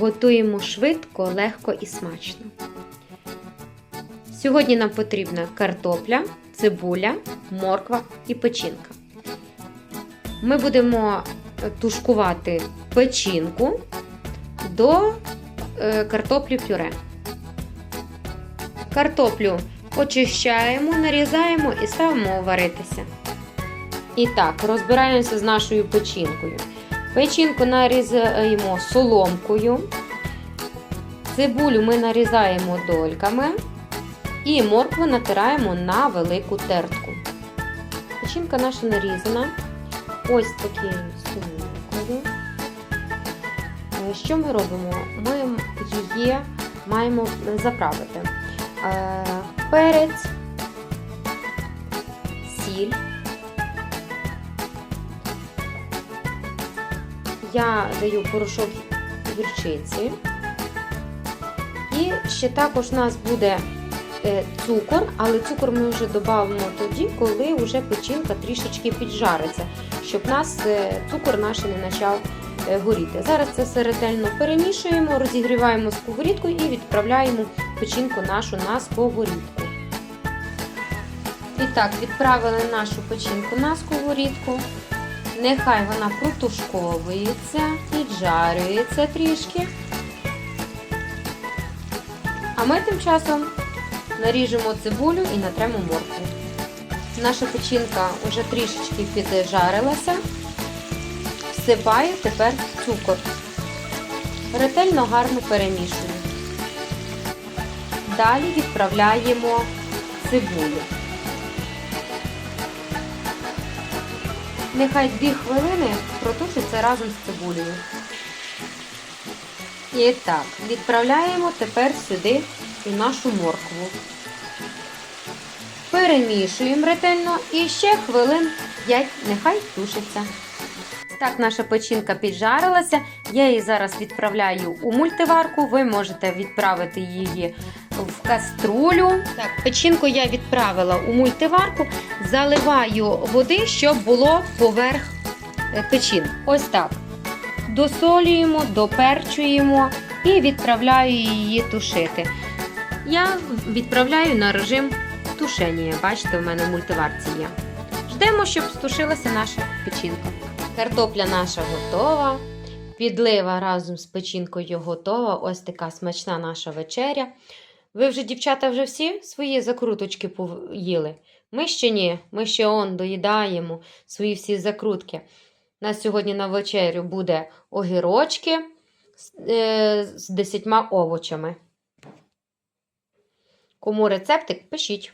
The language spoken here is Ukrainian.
Готуємо швидко, легко і смачно. Сьогодні нам потрібна картопля, цибуля, морква і печінка. Ми будемо тушкувати печінку до е, картоплі пюре. Картоплю очищаємо, нарізаємо і ставимо варитися. І так, розбираємося з нашою печінкою. Печінку нарізаємо соломкою. Цибулю ми нарізаємо дольками. І моркву натираємо на велику тертку. Печінка наша нарізана. Ось такою соломкою. Е, Що ми робимо? Ми її маємо заправити. Е, Перець, сіль. Я даю порошок гірчиці. І ще також у нас буде е, цукор, але цукор ми вже додамо тоді, коли вже печінка трішечки піджариться, щоб нас е, цукор наш не почав е, горіти. Зараз це все ретельно перемішуємо, розігріваємо сковорідку і відправляємо печінку нашу на сковорідку. І так, відправили нашу печінку на сковорідку. Нехай вона протушковується, піджарюється трішки. А ми тим часом наріжемо цибулю і натремо моркву. Наша печінка вже трішечки піджарилася. Всипаю тепер цукор. Ретельно гарно перемішую. Далі відправляємо цибулю. Нехай 2 хвилини протушиться разом з цибулею. І так, відправляємо тепер сюди і нашу моркву. Перемішуємо ретельно і ще хвилин 5 нехай тушиться. Так, наша печінка піджарилася. Я її зараз відправляю у мультиварку. Ви можете відправити її в каструлю. Так, печінку я відправила у мультиварку, заливаю води, щоб було поверх е, печин. Ось так. Досолюємо, доперчуємо і відправляю її тушити. Я відправляю на режим тушення. Бачите, у мене в мультиварці є. Ждемо, щоб стушилася наша печінка. Картопля наша готова. Підлива разом з печінкою готова. Ось така смачна наша вечеря. Ви вже, дівчата, вже всі свої закруточки поїли? Ми ще ні, ми ще он доїдаємо свої всі закрутки. Нас сьогодні на вечерю буде огірочки з, е, з 10 овочами. Кому рецептик, пишіть.